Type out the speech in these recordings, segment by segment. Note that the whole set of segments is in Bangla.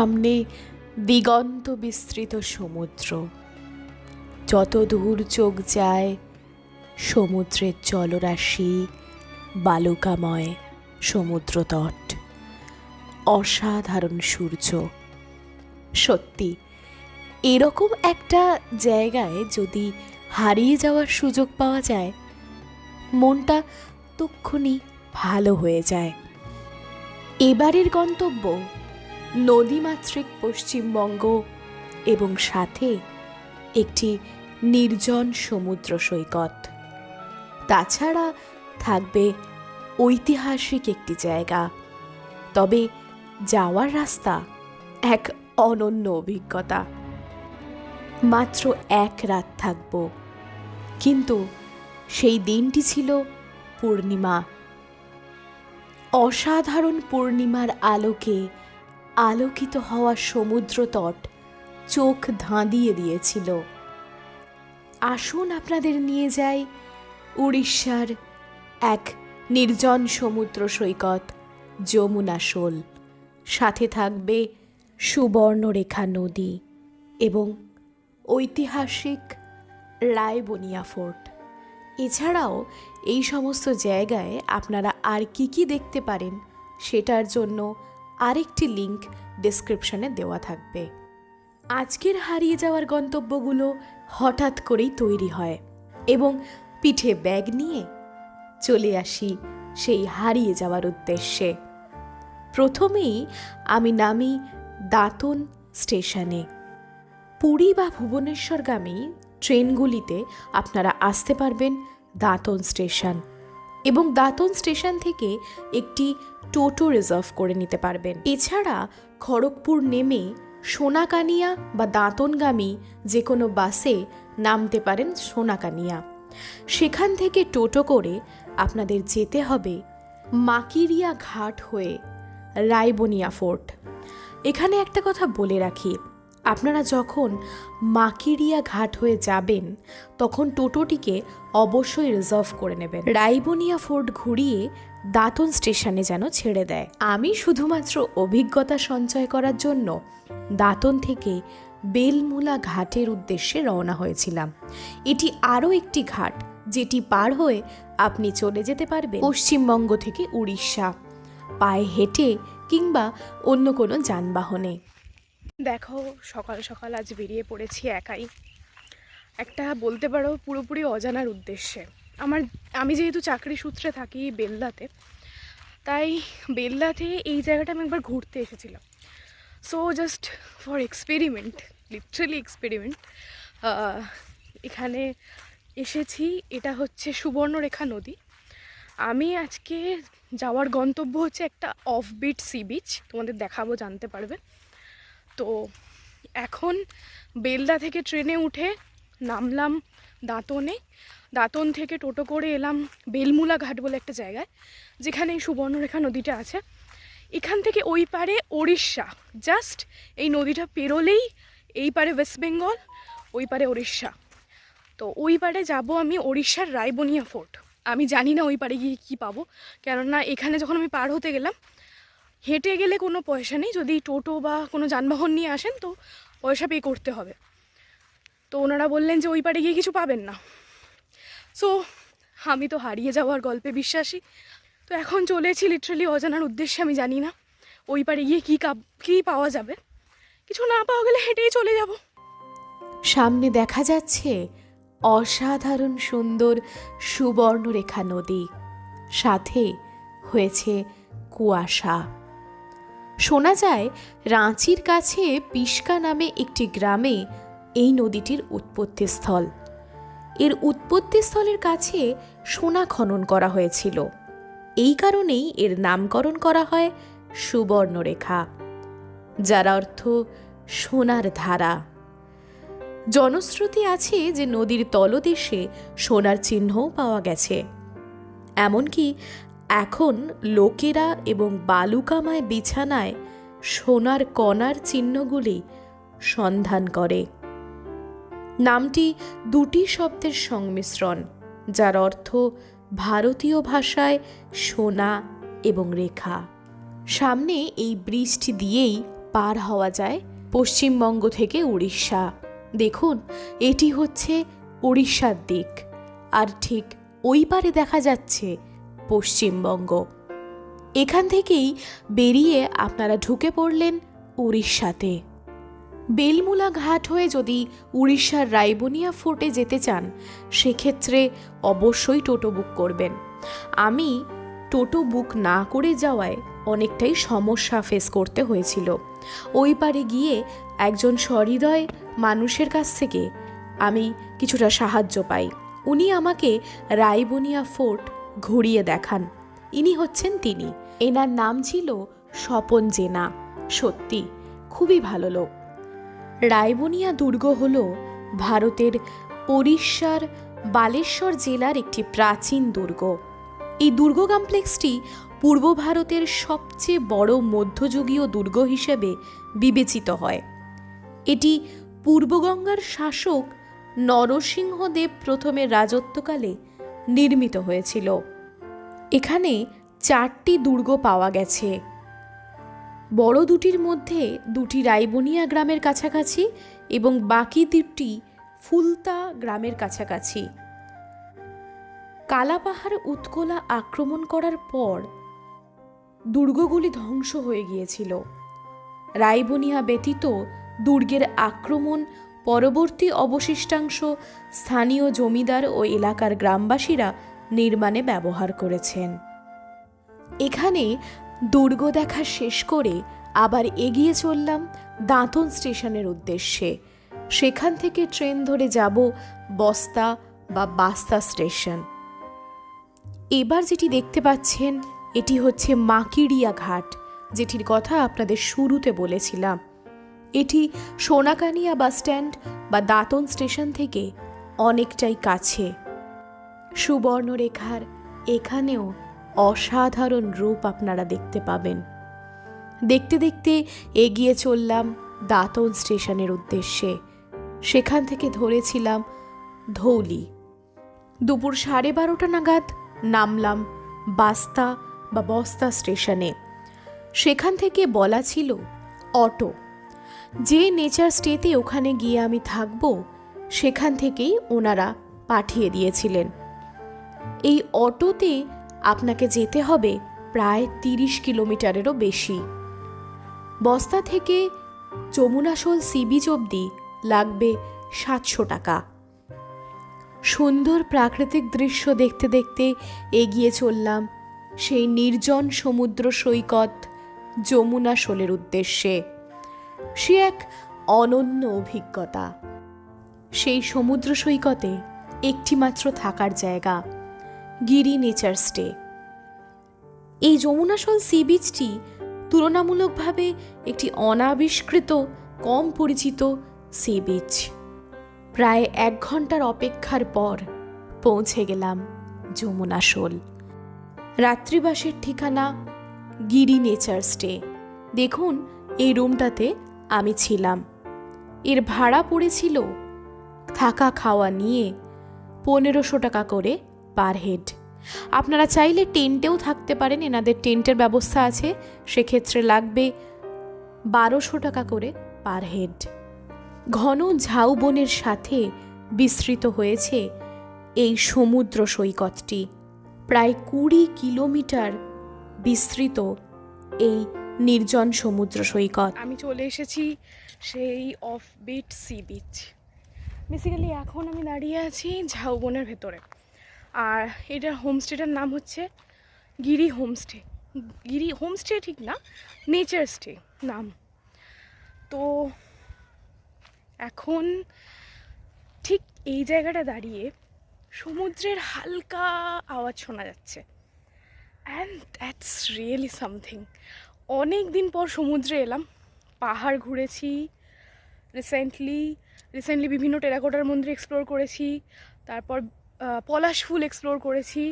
সামনে দিগন্ত বিস্তৃত সমুদ্র। যত দূর চোখ যায় সমুদ্রের জলরাশি বালুকাময় সমুদ্র তট অসাধারণ সূর্য। সত্যি, এরকম একটা জায়গায় যদি হারিয়ে যাওয়ার সুযোগ পাওয়া যায়, মনটা তক্ষুনি ভালো হয়ে যায়। এবারের গন্তব্য নদীমাতৃক পশ্চিমবঙ্গ এবং সাথে একটি নির্জন সমুদ্র সৈকত। তাছাড়া থাকবে ঐতিহাসিক একটি জায়গা। তবে যাওয়ার রাস্তা এক অনন্য অভিজ্ঞতা। মাত্র এক রাত থাকব। কিন্তু সেই দিনটি ছিল পূর্ণিমা। অসাধারণ পূর্ণিমার আলোকে আলোকিত হওয়া সমুদ্র তট চোখ ধাঁধিয়ে দিয়েছিল। আসুন আপনাদের নিয়ে যাই উড়িষ্যার এক নির্জন সমুদ্র সৈকত, যমুনা শোল। সাথে থাকবে সুবর্ণরেখা নদী এবং ঐতিহাসিক রায়বনিয়া ফোর্ট। এছাড়াও এই সমস্ত জায়গায় আপনারা আর কি কি দেখতে পারেন সেটার জন্য আরেকটি লিংক ডেসক্রিপশনে দেওয়া থাকবে। আজকের হারিয়ে যাওয়ার গন্তব্যগুলো হঠাৎ করেই তৈরি হয় এবং পিঠে ব্যাগ নিয়ে চলে আসি সেই হারিয়ে যাওয়ার উদ্দেশ্যে। প্রথমেই আমি নামি দাঁতন স্টেশনে। পুরী বা ভুবনেশ্বরগামী ট্রেনগুলিতে আপনারা আসতে পারবেন দাঁতন স্টেশন। এবং দাঁতন স্টেশন থেকে একটি টোটো রিজার্ভ করে নিতে পারবেন। এছাড়া খড়গপুর নেমে সোনাকানিয়া বা দাঁতনগামী যে কোনো বাসে নামতে পারেন সোনাকানিয়া। সেখান থেকে টোটো করে আপনাদের যেতে হবে মাকিরিয়া ঘাট হয়ে রায়বনিয়া ফোর্ট। এখানে একটা কথা বলে রাখি আপনারা যখন মাকিরিয়া ঘাট হয়ে যাবেন, তখন টোটোটিকে অবশ্যই রিজার্ভ করে নেবেন। রাইবনিয়া ফোর্ট ঘুরিয়ে দাঁতন স্টেশনে যেন ছেড়ে দেয়। আমি শুধুমাত্র অভিজ্ঞতা সঞ্চয় করার জন্য দাঁতন থেকে বেলমুলা ঘাটের উদ্দেশ্যে রওনা হয়েছিলাম। এটি আরও একটি ঘাট, যেটি পার হয়ে আপনি চলে যেতে পারবেন পশ্চিমবঙ্গ থেকে উড়িষ্যা। পায়ে হেঁটে কিংবা অন্য কোনো যানবাহনে। দেখো, সকাল সকাল আজ বেরিয়ে পড়েছি একাই। একটা বলতে পারো পুরোপুরি অজানার উদ্দেশ্যে। আমার, আমি যেহেতু চাকরি সূত্রে থাকি বেলদাতে, তাই বেলদাতে এই জায়গাটা আমি একবার ঘুরতে এসেছিলাম। So just for experiment literally experiment এখানে এসেছি, এটা হচ্ছে সুবর্ণরেখা নদী। আমি আজকে যাওয়ার গন্তব্য হচ্ছে একটা অফবিট সি বিচ তোমাদের দেখাবো, জানতে পারবে। তো এখন বেলদা থেকে ট্রেনে উঠে নামলাম দাঁতনে। দাঁতন থেকে টোটো করে এলাম বেলমুলা ঘাট বলে একটা জায়গায়, যেখানে এই সুবর্ণরেখা নদীটা আছে। এখান থেকে ওই পারে ওড়িশা, জাস্ট এই নদীটা পেরোলেই এই পারে ওয়েস্ট বেঙ্গল, ওই পারে ওড়িশা। তো ওই পারে যাব আমি ওড়িশার রায়বনিয়া ফোর্ট। আমি জানি না ওই পারে গিয়ে কী পাবো, কেননা এখানে যখন আমি পার হতে গেলাম হেঁটে গেলে কোনো পয়সা নেই। যদি টোটো বা কোনো যানবাহন নিয়ে আসেন তো পয়সা পে করতে হবে। তো ওনারা বললেন যে ওই পারে গিয়ে কিছু পাবেন না। সো আমি তো হারিয়ে যাওয়ার গল্পে বিশ্বাসী। তো এখন চলেছি লিটারালি অজানার উদ্দেশ্যে, আমি জানি না ওই পারে গিয়ে কী কাপ, কী পাওয়া যাবে। কিছু না পাওয়া গেলে হেঁটেই চলে যাব। সামনে দেখা যাচ্ছে অসাধারণ সুন্দর সুবর্ণরেখা নদী। সাথে হয়েছে কুয়াশা। শোনা যায়, রাঁচির কাছে পিস্কা নামে একটি গ্রামে এই নদীটির উৎপত্তিস্থল। এর উৎপত্তিস্থলের কাছে সোনা খনন করা হয়েছিল। এই কারণেই এর নামকরণ করা হয় সুবর্ণরেখা, যার অর্থ সোনার ধারা। জনশ্রুতি আছে যে নদীর তলদেশে সোনার চিহ্নও পাওয়া গেছে। এমনকি এখন লোকেরা এবং বালুকামায় বিছানায় সোনার কণার চিহ্নগুলি সন্ধান করে। নামটি দুটি শব্দের সংমিশ্রণ, যার অর্থ ভারতীয় ভাষায় সোনা এবং রেখা। সামনে এই ব্রিজটি দিয়েই পার হওয়া যায় পশ্চিমবঙ্গ থেকে উড়িষ্যা। দেখুন, এটি হচ্ছে উড়িষ্যার দিক, আর ঠিক ওই পারে দেখা যাচ্ছে পশ্চিমবঙ্গ। এখান থেকেই বেরিয়ে আপনারা ঢুকে পড়লেন উড়িষ্যাতে। বেলমুলা ঘাট হয়ে যদি উড়িষ্যার রাইবনিয়া ফোর্টে যেতে চান, সেক্ষেত্রে অবশ্যই টোটো বুক করবেন। আমি টোটো বুক না করে যাওয়ায় অনেকটাই সমস্যা ফেস করতে হয়েছিল। ওই পারে গিয়ে একজন সহৃদয় মানুষের কাছ থেকে আমি কিছুটা সাহায্য পাই। উনি আমাকে রাইবনিয়া ফোর্ট ঘুরিয়ে দেখান। ইনি হচ্ছেন তিনি। এনার নাম ছিল স্বপন জেনা। সত্যি, খুবই ভালো লোক। রায়বনিয়া দুর্গ হল ভারতের ওড়িশার বালেশ্বর জেলার একটি প্রাচীন দুর্গ। এই দুর্গ কমপ্লেক্সটি পূর্ব ভারতের সবচেয়ে বড় মধ্যযুগীয় দুর্গ হিসেবে বিবেচিত হয়। এটি পূর্বগঙ্গার শাসক নরসিংহদেব প্রথমে রাজত্বকালে নির্মিত হয়েছিল। এখানে চারটি দুর্গ পাওয়া গেছে। বড় দুটির মধ্যে দুটি রাইবনিয়া গ্রামের কাছাকাছি এবং বাকি দুটি ফুলতা গ্রামের কাছাকাছি। কালাপাহাড় উৎকোলা আক্রমণ করার পর দুর্গগুলি ধ্বংস হয়ে গিয়েছিল। রাইবনিয়া ব্যতীত দুর্গের আক্রমণ পরবর্তী অবশিষ্টাংশ স্থানীয় জমিদার ও এলাকার গ্রামবাসীরা নির্মাণে ব্যবহার করেছেন। এখানে দুর্গ দেখা শেষ করে আবার এগিয়ে চললাম দাঁতন স্টেশনের উদ্দেশ্যে। সেখান থেকে ট্রেন ধরে যাব বস্তা বা বাস্তা স্টেশন। এবার যেটি দেখতে পাচ্ছেন, এটি হচ্ছে মাকিড়িয়া ঘাট, যেটির কথা আপনাদের শুরুতে বলেছিলাম। এটি সোনাকানিয়া বাস স্ট্যান্ড বা দাঁতন স্টেশন থেকে অনেকটাই কাছে। সুবর্ণরেখার এখানেও অসাধারণ রূপ আপনারা দেখতে পাবেন। দেখতে দেখতে এগিয়ে চললাম দাঁতন স্টেশনের উদ্দেশ্যে। সেখান থেকে ধরেছিলাম ধৌলি। দুপুর সাড়ে বারোটা নাগাদ নামলাম বাস্তা বা বস্তা স্টেশনে। সেখান থেকে বলা ছিল অটো। যে নেচার স্টেতে ওখানে গিয়ে আমি থাকব, সেখান থেকেই ওনারা পাঠিয়ে দিয়েছিলেন। এই অটোতে আপনাকে যেতে হবে প্রায় তিরিশ কিলোমিটারেরও বেশি। বস্তা থেকে যমুনাশোল সি বিচ অবধি লাগবে সাতশো টাকা। সুন্দর প্রাকৃতিক দৃশ্য দেখতে দেখতে এগিয়ে চললাম সেই নির্জন সমুদ্র সৈকত যমুনা শোলের উদ্দেশ্যে। সে এক অনন্য অভিজ্ঞতা। সেই সমুদ্র সৈকতে একটিমাত্র থাকার জায়গা, গিরি নেচার স্টে। এই যমুনাশল সি বিচটি তুলনামূলকভাবে একটি অনাবিষ্কৃত, কম পরিচিত সি বিচ। প্রায় এক ঘণ্টার অপেক্ষার পর পৌঁছে গেলাম যমুনাশোল। রাত্রিবাসের ঠিকানা গিরি নেচার স্টে। দেখুন এই রুমটাতে আমি ছিলাম। এর ভাড়া পড়েছিল থাকা খাওয়া নিয়ে পনেরোশো টাকা করে পার হেড। আপনারা চাইলে টেন্টেও থাকতে পারেন, এনাদের টেন্টের ব্যবস্থা আছে, সেক্ষেত্রে লাগবে বারোশো টাকা করে পার হেড। ঘন ঝাউবনের সাথে বিস্তৃত হয়েছে এই সমুদ্র সৈকতটি। প্রায় কুড়ি কিলোমিটার বিস্তৃত এই নির্জন সমুদ্র সৈকত। আমি চলে এসেছি সেই off beat sea beach basically এখন আমি দাঁড়িয়ে আছি ঝাউবনের ভেতরে। আর এটার হোমস্টেটার নাম হচ্ছে গিরি হোমস্টে গিরি হোমস্টে ঠিক না নেচার স্টে নাম। তো এখন ঠিক এই জায়গাটা দাঁড়িয়ে সমুদ্রের হালকা আওয়াজ শোনা যাচ্ছে। অ্যান্ড দ্যাটস রিয়েলি সামথিং অনেক দিন পর সমুদ্রে এলাম। পাহাড় ঘুরেছি রিসেন্টলি রিসেন্টলি বিভিন্ন টেরাকোটার মন্দির এক্সপ্লোর করেছি, তারপর পলাশ ফুল এক্সপ্লোর করেছি,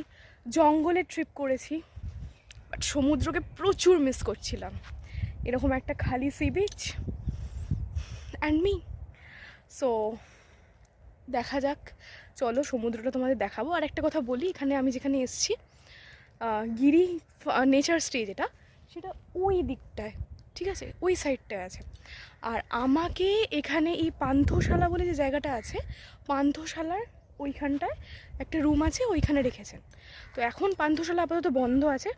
জঙ্গলের ট্রিপ করেছি বাট সমুদ্রকে প্রচুর মিস করছিলাম। এরকম একটা খালি sea beach and me so দেখা যাক। চলো, সমুদ্রটা তোমাদের দেখাবো। আর একটা কথা বলি, এখানে আমি যেখানে এসেছি গিরি নেচার স্টে যেটা সেটা ওই দিকটায়, ঠিক আছে? ওই সাইডটায় আছে। আর আমাকে এখানে এই পান্থশালা বলে যে জায়গাটা আছে, পান্থশালার ওইখানটায় একটা রুম আছে, ওইখানে রেখেছেন। তো এখন পান্থশালা আপাতত বন্ধ আছে।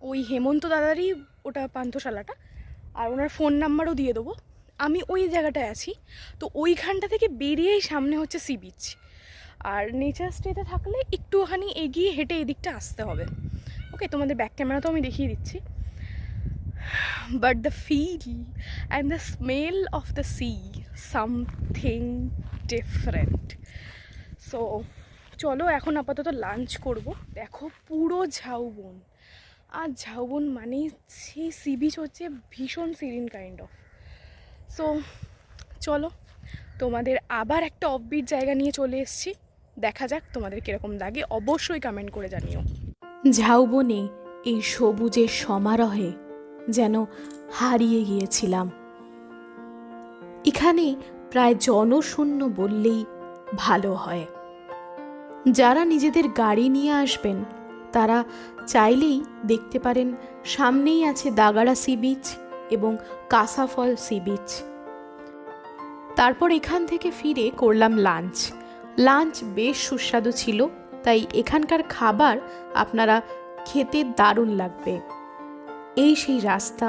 ওই হেমন্ত দাদারই ওটা পান্থশালাটা। আর ওনার ফোন নাম্বারও দিয়ে দেবো। আমি ওই জায়গাটায় আছি। তো ওইখানটা থেকে বেরিয়েই সামনে হচ্ছে সি বিচ আর নেচার স্টেতে থাকলে একটুখানি এগিয়ে হেঁটে এদিকটা আসতে হবে। ওকে তোমাদের ব্যাক ক্যামেরা তো আমি দেখিয়ে দিচ্ছি। But the feel and the smell of the sea something different so চলো এখন আপাতত লাঞ্চ করব। দেখো পুরো ঝাউবন। আর ঝাউবন মানে সেই সি বিচ হচ্ছে ভীষণ সিরিন কাইন্ড অফ সো চলো তোমাদের আবার একটা অফবিট জায়গা নিয়ে চলে এসেছি। দেখা যাক তোমাদের কীরকম লাগে। অবশ্যই কমেন্ট করে জানিও। ঝাউবনে এই সবুজের সমারোহে যেন হারিয়ে গিয়েছিলাম। এখানে প্রায় জনশূন্য বললেই ভালো হয়। যারা নিজেদের গাড়ি নিয়ে আসবেন, তারা চাইলেই দেখতে পারেন সামনেই আছে দাগাড়া সি বিচ এবং কাসাফল সি বিচ। তারপর এখান থেকে ফিরে করলাম লাঞ্চ। লাঞ্চ বেশ সুস্বাদু ছিল। তাই এখানকার খাবার আপনারা খেতে দারুণ লাগবে। এই সেই রাস্তা,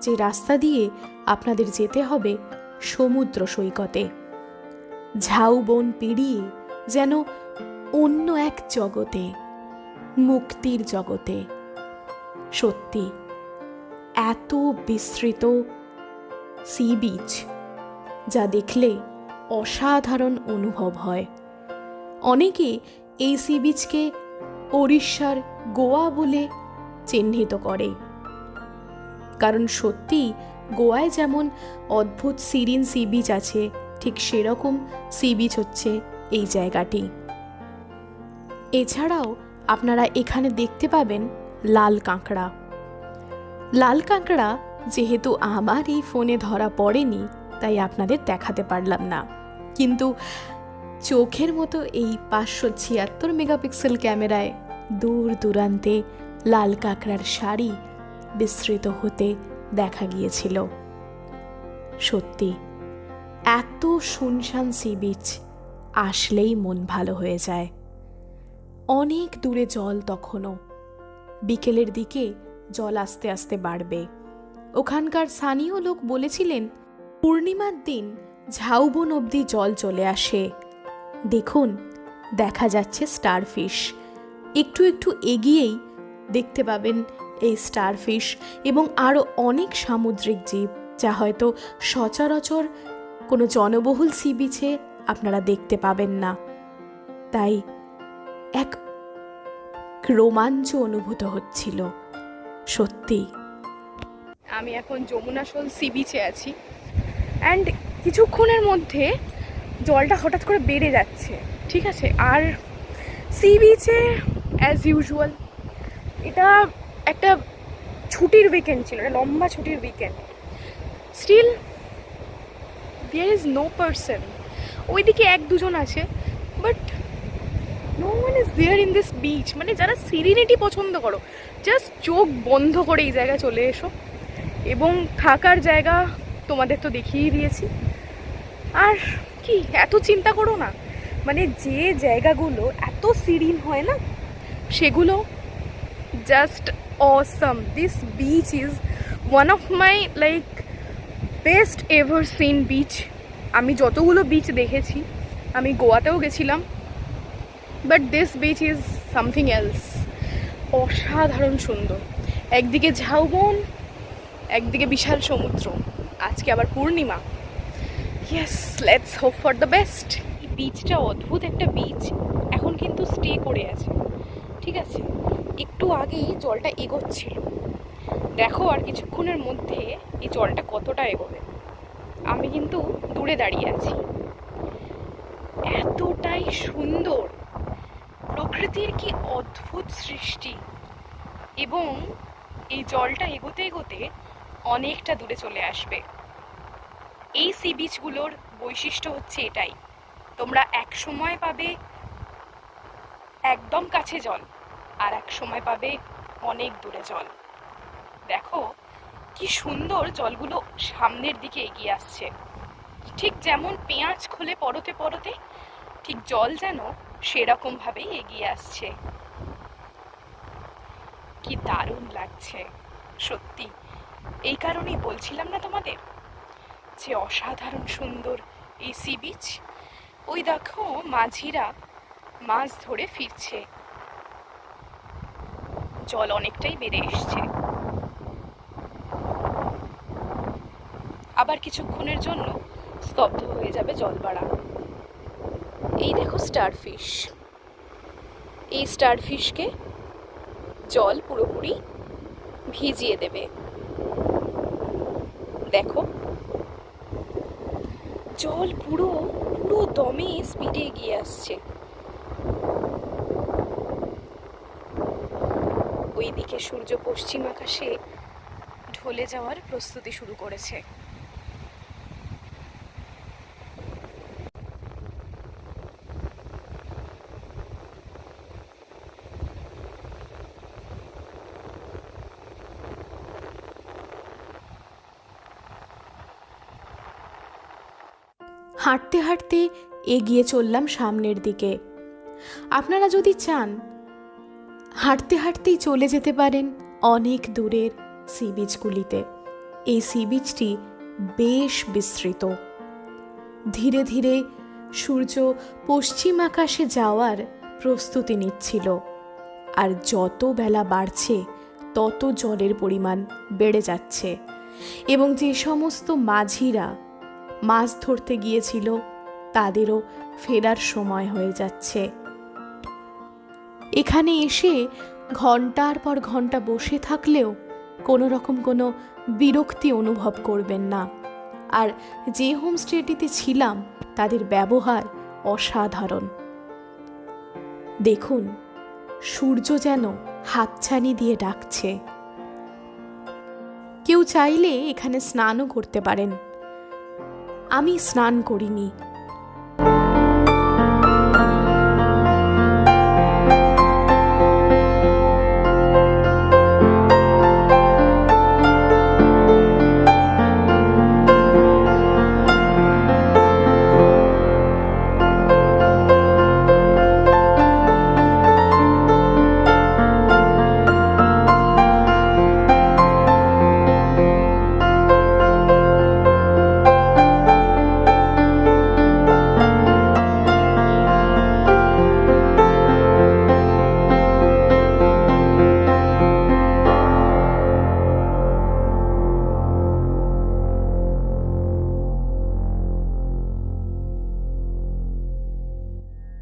যে রাস্তা দিয়ে আপনাদের যেতে হবে সমুদ্র সৈকতে। ঝাউবন পেরিয়ে যেন অন্য এক জগতে, মুক্তির জগতে। সত্যি, এত বিস্তৃত সি বিচ, যা দেখলে অসাধারণ অনুভব হয়। অনেকে এই সি বিচকে ওড়িশার গোয়া বলে চিহ্নিত করে। কারণ সত্যি গোয়ায় যেমন অদ্ভুত সিরিন সি বিচ আছে, ঠিক সেরকম সি বিচ হচ্ছে এই জায়গাটি। এছাড়াও আপনারা এখানে দেখতে পাবেন লাল কাঁকড়া। লাল কাঁকড়া যেহেতু আমার এই ফোনে ধরা পড়েনি, তাই আপনাদের দেখাতে পারলাম না। কিন্তু চোখের মতো এই পাঁচশো ছিয়াত্তর মেগাপিক্সেল ক্যামেরায় দূর দূরান্তে লাল কাঁকড়ার শাড়ি বিস্তৃত হতে দেখা গিয়েছিল। সত্যি, এত শুনশান সি বিচ আসলেই মন ভালো হয়ে যায়। অনেক দূরে জল তখনও বিকেলের দিকে জল আস্তে আস্তে বাড়বে। ওখানকার স্থানীয় লোক বলেছিলেন, পূর্ণিমার দিন ঝাউবন অবধি জল চলে আসে। দেখুন, দেখা যাচ্ছে স্টারফিশ। একটু একটু এগিয়েই দেখতে পাবেন এই স্টারফিশ এবং আরও অনেক সামুদ্রিক জীব, যা হয়তো সচরাচর কোনো জনবহুল সি বিচে আপনারা দেখতে পাবেন না। তাই এক রোমাঞ্চ অনুভূত হচ্ছিল, সত্যি। আমি এখন যমুনাশোল সি বিচে আছি। অ্যান্ড কিছুক্ষণের মধ্যে জলটা হঠাৎ করে বেড়ে যাচ্ছে। ঠিক আছে আর সি বিচে অ্যাজ ইউজুয়াল এটা একটা ছুটির উইকেন্ড ছিল একটা লম্বা ছুটির weekend still there is no person ওইদিকে এক দুজন আছে but no one is there in this beach মানে যারা সিরিনিটি পছন্দ করো জাস্ট চোখ বন্ধ করে এই জায়গায় চলে এসো। এবং থাকার জায়গা তোমাদের তো দেখিয়েই দিয়েছি। আর কি? এত চিন্তা করো না। মানে যে জায়গাগুলো এত সিরিন হয় না, সেগুলো just awesome this beach is one of my like best ever seen beach আমি যতগুলো বিচ দেখেছি, আমি গোয়াতেও গেছিলাম but this beach is something else অসাধারণ সুন্দর। একদিকে ঝাউবন, একদিকে বিশাল সমুদ্র। আজকে আবার পূর্ণিমা। Yes let's hope for the best বিচটা অদ্ভুত একটা বিচ এখন কিন্তু স্টে করে আছে। ঠিক আছে? একটু আগেই জলটা এগোচ্ছিল। দেখো আর কিছুক্ষণের মধ্যে এই জলটা কতটা এগোবে। আমি কিন্তু দূরে দাঁড়িয়ে আছি। এতটাই সুন্দর। প্রকৃতির কি অদ্ভুত সৃষ্টি। এবং এই জলটা এগোতে এগোতে অনেকটা দূরে চলে আসবে। এই সি বিচগুলোর বৈশিষ্ট্য হচ্ছে এটাই। তোমরা এক সময় পাবে একদম কাছে জল আর এক সময় পাবে অনেক দূরে জল। দেখো, কি সুন্দর জলগুলো সামনের দিকে এগিয়ে আসছে। ঠিক যেমন পেঁয়াজ খোলে পরতে পরতে, ঠিক জল যেন সেরকম ভাবেই এগিয়ে আসছে। কি দারুণ লাগছে, সত্যি। এই কারণেই বলছিলাম না তোমাদের? যে অসাধারণ সুন্দর এই সি বিচ ওই দেখো মাঝিরা মাছ ধরে ফিরছে। জল অনেকটাই বেড়ে এসছে। আবার কিছুক্ষণের জন্য স্তব্ধ হয়ে যাবে জল বাড়া এই দেখো স্টারফিশ এই স্টারফিশকে জল পুরোপুরি ভিজিয়ে দেবে। দেখো জল পুরো পুরো দমে স্পিডে এগিয়ে আসছে। ওইদিকে সূর্য পশ্চিম আকাশে ঢলে যাওয়ার প্রস্তুতি শুরু করেছে। হাঁটতে হাঁটতে এগিয়ে চললাম সামনের দিকে। আপনারা যদি চান, হাঁটতে হাঁটতেই চলে যেতে পারেন অনেক দূরের সি বিচগুলিতে। এই সি বিচটি বেশ বিস্তৃত। ধীরে ধীরে সূর্য পশ্চিম আকাশে যাওয়ার প্রস্তুতি নিচ্ছিল। আর যত বেলা বাড়ছে, তত জলের পরিমাণ বেড়ে যাচ্ছে। এবং যে সমস্ত মাঝিরা মাছ ধরতে গিয়েছিল, তাদেরও ফেরার সময় হয়ে যাচ্ছে। এখানে এসে ঘণ্টার পর ঘণ্টা বসে থাকলেও কোনো রকম কোনো বিরক্তি অনুভব করবেন না। আর যে হোমস্টেটিতে ছিলাম, তাদের ব্যবহার অসাধারণ। দেখুন, সূর্য যেন হাতছানি দিয়ে ডাকছে। কেউ চাইলে এখানে স্নানও করতে পারেন। আমি স্নান করিনি।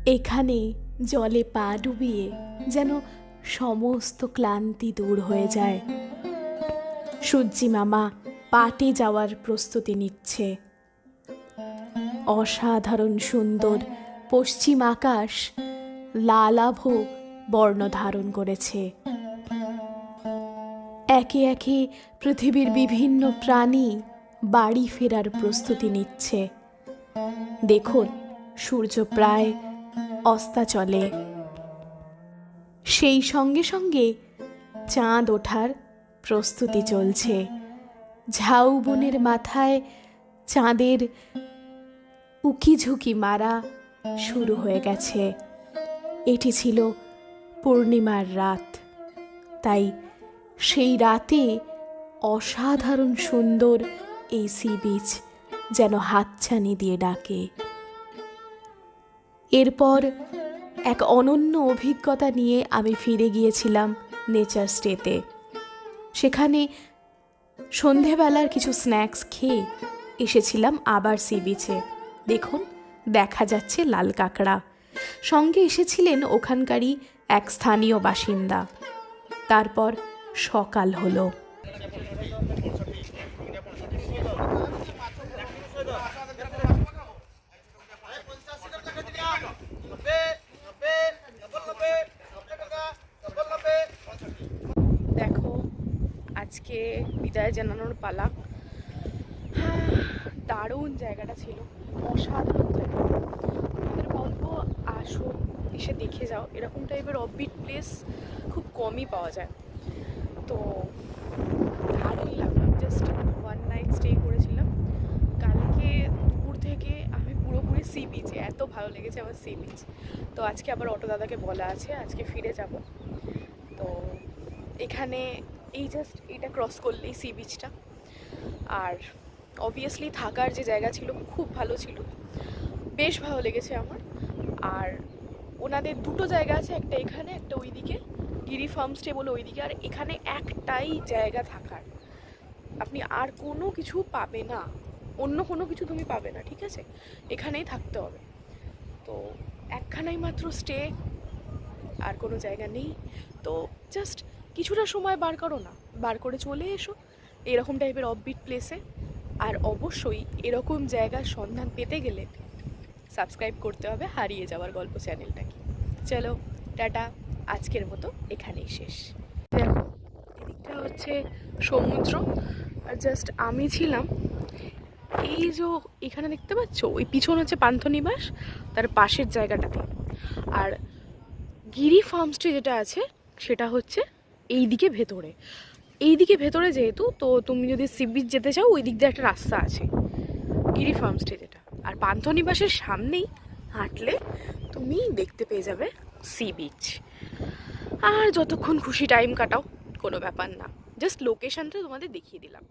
এখানে জলে পা ডুবিয়ে যেন সমস্ত ক্লান্তি দূর হয়ে যায়। সূর্যি মামা পাটে যাওয়ার প্রস্তুতি নিচ্ছে। অসাধারণ সুন্দর পশ্চিম আকাশ লালাভ বর্ণ ধারণ করেছে। একে একে পৃথিবীর বিভিন্ন প্রাণী বাড়ি ফেরার প্রস্তুতি নিচ্ছে। দেখুন, সূর্য প্রায় অস্তাচলে সেই সঙ্গে সঙ্গে চাঁদ ওঠার প্রস্তুতি চলছে। ঝাউ ঝাউবনের মাথায় চাঁদের উকিঝুঁকি মারা শুরু হয়ে গেছে। এটি ছিল পূর্ণিমার রাত। তাই সেই রাতে অসাধারণ সুন্দর এই সি বিচ যেন হাতছানি দিয়ে ডাকে। এরপর এক অনন্য অভিজ্ঞতা নিয়ে আমি ফিরে গিয়েছিলাম নেচার স্টেতে। সেখানে সন্ধেবেলার কিছু স্ন্যাক্স খেয়ে এসেছিলাম আবার সি বিচে। দেখুন, দেখা যাচ্ছে লাল কাঁকড়া। সঙ্গে এসেছিলেন ওখানকারই এক স্থানীয় বাসিন্দা। তারপর সকাল হলো দেখো আজকে বিদায় জানানোর পালা। দারুণ জায়গাটা ছিল। অসাধারণ জায়গা। আমাদের বলব আসো, এসে দেখে যাও। এরকম টাইপের অফবিট প্লেস খুব কমই পাওয়া যায়। তো দারুণ লাগল। জাস্ট ওয়ান নাইট স্টে করেছিলাম। কালকে দুপুর থেকে আমি পুরোপুরি সি বিচে এত ভালো লেগেছে আমার সি বিচ তো আজকে আবার অটো দাদাকে বলা আছে। আজকে ফিরে যাব। তো এখানে এই জাস্ট এটা ক্রস করলেই সি বিচটা আর অবভিয়াসলি থাকার যে জায়গা ছিল খুব ভালো ছিল। বেশ ভালো লেগেছে আমার। আর ওনাদের দুটো জায়গা আছে, একটা এখানে, একটা ওইদিকে। গিরি ফার্ম স্টে বলে ওইদিকে। আর এখানে একটাই জায়গা থাকার। আপনি আর কোনো কিছু পাবে না। অন্য কোনো কিছু তুমি পাবে না, ঠিক আছে? এখানেই থাকতে হবে। তো একখানাই মাত্র স্টে আর কোনো জায়গা নেই। তো জাস্ট কিছুটা সময় বার করো না। বার করে চলে এসো। এরকম টাইপের অফবিট প্লেসে আর অবশ্যই এরকম জায়গার সন্ধান পেতে গেলে সাবস্ক্রাইব করতে হবে, হারিয়ে যাওয়ার গল্প চ্যানেলটাকে চলো, টাটা। আজকের মতো এখানেই শেষ। দেখো, এদিকটা হচ্ছে সমুদ্র। আর জাস্ট আমি ছিলাম, এই যে এখানে দেখতে পাচ্ছ? ওই পিছন হচ্ছে পান্থনিবাস, তার পাশের জায়গাটাতে। আর গিরি ফার্মস্টে যেটা আছে, সেটা হচ্ছে এই দিকে ভেতরে। এই দিকে ভেতরে যেহেতু, তো তুমি যদি সি বিচ যেতে চাও ওই দিক দিয়ে একটা রাস্তা আছে। গিরি ফার্ম স্ট্রিট এটা। আর পান্থনিবাসের সামনেই হাঁটলে তুমি দেখতে পেয়ে যাবে সি বিচ আর যতক্ষণ খুশি টাইম কাটাও, কোনো ব্যাপার না। জাস্ট লোকেশানটা তোমাদের দেখিয়ে দিলাম।